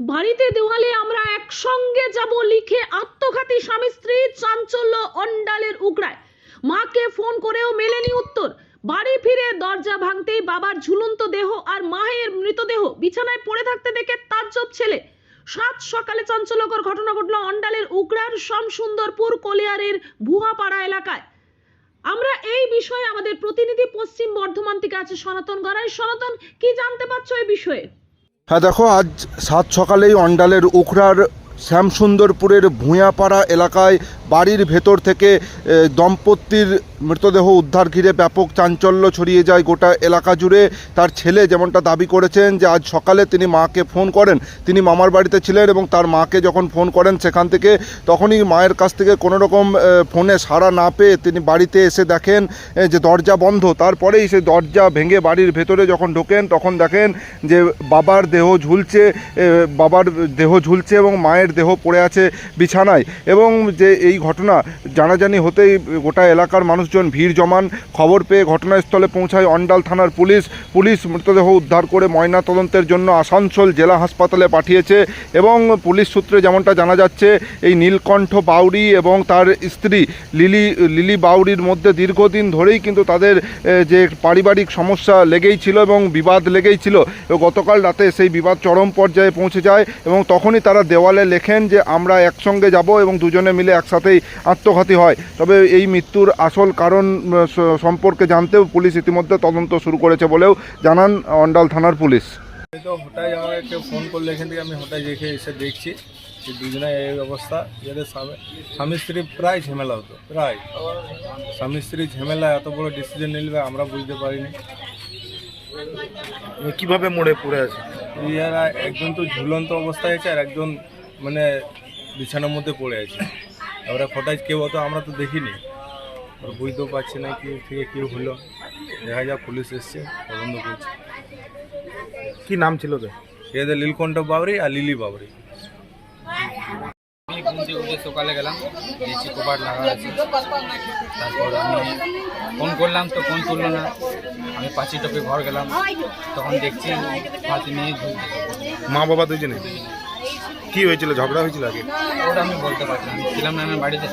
বাড়িতে দেওয়ালে আমরা একসঙ্গে যাব লিখে আত্মঘাতী স্বামী স্ত্রী চাঞ্চল্য অন্ডালের উগড়ায়। মাকে ফোন করেও মেলেনি উত্তর। বাড়ি ফিরে দরজা ভাঙতেই বাবার ঝুলন্ত দেহ আর মায়ের মৃতদেহ বিছানায় পড়ে থাকতে দেখে তাজ্জব ছেলে। সাত সকালে চাঞ্চল্যকর ঘটনা ঘটল অন্ডালের উগড়ার শ্যামসুন্দরপুর কলিয়ারের ভুয়াপাড়া এলাকায়। আমরা এই বিষয়ে আমাদের প্রতিনিধি পশ্চিম বর্ধমান থেকে আছে সনাতন গড়াই। সনাতন, কি জানতে পারছ এই বিষয়ে? হ্যাঁ দেখো আজ সাত সকালেই অন্ডালের উখরার শ্যামসুন্দরপুরের ভূঁয়াপাড়া এলাকায় বাড়ির ভেতর থেকে দম্পতির মৃতদেহ উদ্ধার ঘিরে ব্যাপক চাঞ্চল্য ছড়িয়ে যায় গোটা এলাকা জুড়ে। তার ছেলে যেমনটা দাবি করেছেন যে আজ সকালে তিনি মাকে ফোন করেন। তিনি মামার বাড়িতে ছিলেন এবং তার মাকে যখন ফোন করেন সেখান থেকে তখনই মায়ের কাছ থেকে কোনো রকম ফোনে সাড়া না পেয়ে তিনি বাড়িতে এসে দেখেন যে দরজা বন্ধ। তারপরেই সেই দরজা ভেঙে বাড়ির ভেতরে যখন ঢোকেন তখন দেখেন যে বাবার দেহ ঝুলছে বাবার দেহ ঝুলছে এবং মায়ের দেহ পড়ে আছে বিছানায়। এবং যে এই ঘটনা জানাজানি হতেই গোটা এলাকার মানুষজন ভিড় জমান। খবর পেয়ে ঘটনাস্থলে পৌঁছায় অন্ডাল থানার পুলিশ। পুলিশ মৃতদেহ উদ্ধার করে ময়না তদন্তের জন্য আসানসোল জেলা হাসপাতালে পাঠিয়েছে এবং পুলিশ সূত্রে যেমনটা জানা যাচ্ছে, এই নীলকণ্ঠ বাউরি এবং তার স্ত্রী লিলি লিলি বাউরির মধ্যে দীর্ঘদিন ধরেই কিন্তু তাদের যে পারিবারিক সমস্যা লেগেই ছিল এবং বিবাদ লেগেই ছিল গতকাল রাতে সেই বিবাদ চরম পর্যায়ে পৌঁছে যায় এবং তখনই তারা দেওয়ালে লেখেন যে, আমরা একসঙ্গে যাব এবং দুজনে মিলে একসাথেই আত্মঘাতী হয়। তবে এই মৃত্যুর আসল কারণ সম্পর্কে জানতেও পুলিশ ইতিমধ্যে তদন্ত শুরু করেছে বলেও জানান অন্ডাল থানার পুলিশ। আমি তো হঠাৎ আমাকে কেউ ফোন করলে এখান থেকে আমি হঠাৎ দেখে এসে দেখছি যে দুজনে এই অবস্থা যাদের স্বামী স্বামী স্ত্রী প্রায় ঝামেলা হতো প্রায়। স্বামী স্ত্রী ঝামেলা এত বড় ডিসিশন নিলবে আমরা বুঝতে পারিনি। কীভাবে মোড়ে পড়ে আছে? এরা একজন তো ঝুলন্ত অবস্থায় আছে আর একজন মানে বিছানার মধ্যে পড়ে আছে। ওরা হঠাৎ কেউ হতো আমরা তো দেখিনি। ওরা বুঝতেও পারছি না কি থেকে কেউ হলো। দেখা যাক পুলিশ এসছে তদন্ত করছে। কি নাম ছিল তো এদের লীলকণ্ঠ বাবরি আর লিলি বাবরি। আমি ঘুম থেকে উঠে সকালে গেলাম দেখছি কপাট লাগা আছে। তারপর আমি ফোন করলাম তো ফোন তুললো না। আমি পাঁচি টপে ঘর গেলাম তখন দেখছি পাঁচি নিয়ে মা বাবা দুজনে? কি হয়েছিল? ঝগড়া হয়েছিল আগে? ওটা আমি বলতে পারছি না আমি ছিলাম না আমার বাড়িতে।